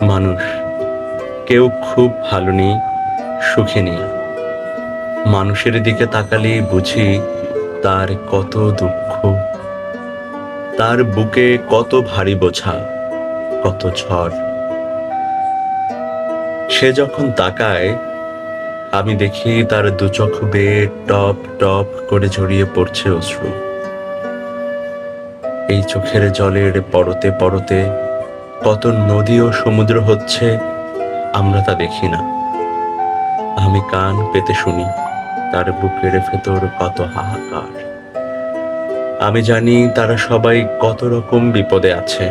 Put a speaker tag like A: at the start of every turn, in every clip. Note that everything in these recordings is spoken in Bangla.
A: মানুষ। কেউ খুব ভালো নেই, সুখে নেই। মানুষের দিকে তাকালে বুঝি তার কত দুঃখ। তার বুকে কত ভারী বোঝা, কত ঝড়। সে যখন তাকায়, আমি দেখি তার দু চোখ বেয়ে টপ টপ করে ঝরিয়ে পড়ছে অশ্রু। এই চোখের জলের পরতে পরতে কত নদী ও সমুদ্র হচ্ছে, আমরা তা দেখি না। আমি কান পেতে শুনি, তার বুকের ভেতর কত হাহাকার। আমি জানি তারা সবাই কত রকম বিপদে আছে।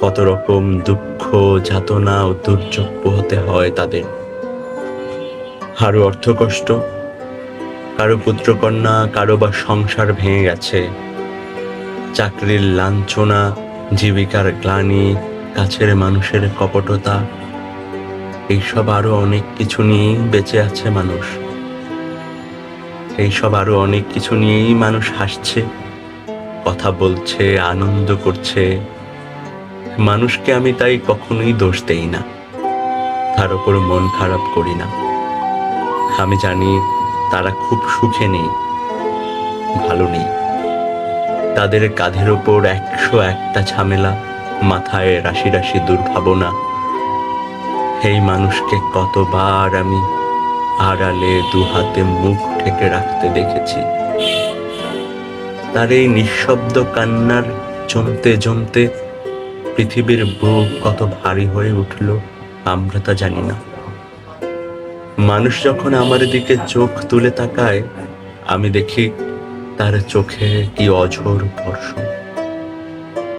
A: কত রকম দুঃখ, যাতনা ও দুর্যোগ পোহাতে হয় তাদের। কারও অর্থকষ্ট কারও পুত্রকন্যা, কারও বা সংসার ভেঙে গেছে। চাকরির লাঞ্ছনা জীবিকার গ্লানি কাছের মানুষের কপটতা, এইসব আরও অনেক কিছু নিয়েই বেঁচে আছে মানুষ। এইসব আরও অনেক কিছু নিয়েই মানুষ হাসছে, কথা বলছে, আনন্দ করছে। মানুষকে আমি তাই কখনোই দোষ দেই না। তার উপর মন খারাপ করি না। আমি জানি তারা খুব সুখে নেই, ভালো নেই। তাদের কাঁধের ওপর একশো একটা ঝামেলা, মাথায় রাশি রাশি দুর্ভাবনা। এই মানুষকে কতবার আমি আড়ালে দু হাতে মুখ ঢেকে রাখতে দেখেছি। তার এই নিঃশব্দ কান্নার জমতে জমতে পৃথিবীর বুক কত ভারী হয়ে উঠল, আমরা তা জানি না। মানুষ যখন আমার দিকে চোখ তুলে তাকায়, আমি দেখি তার চোখে কি অঝোর বর্ষণ?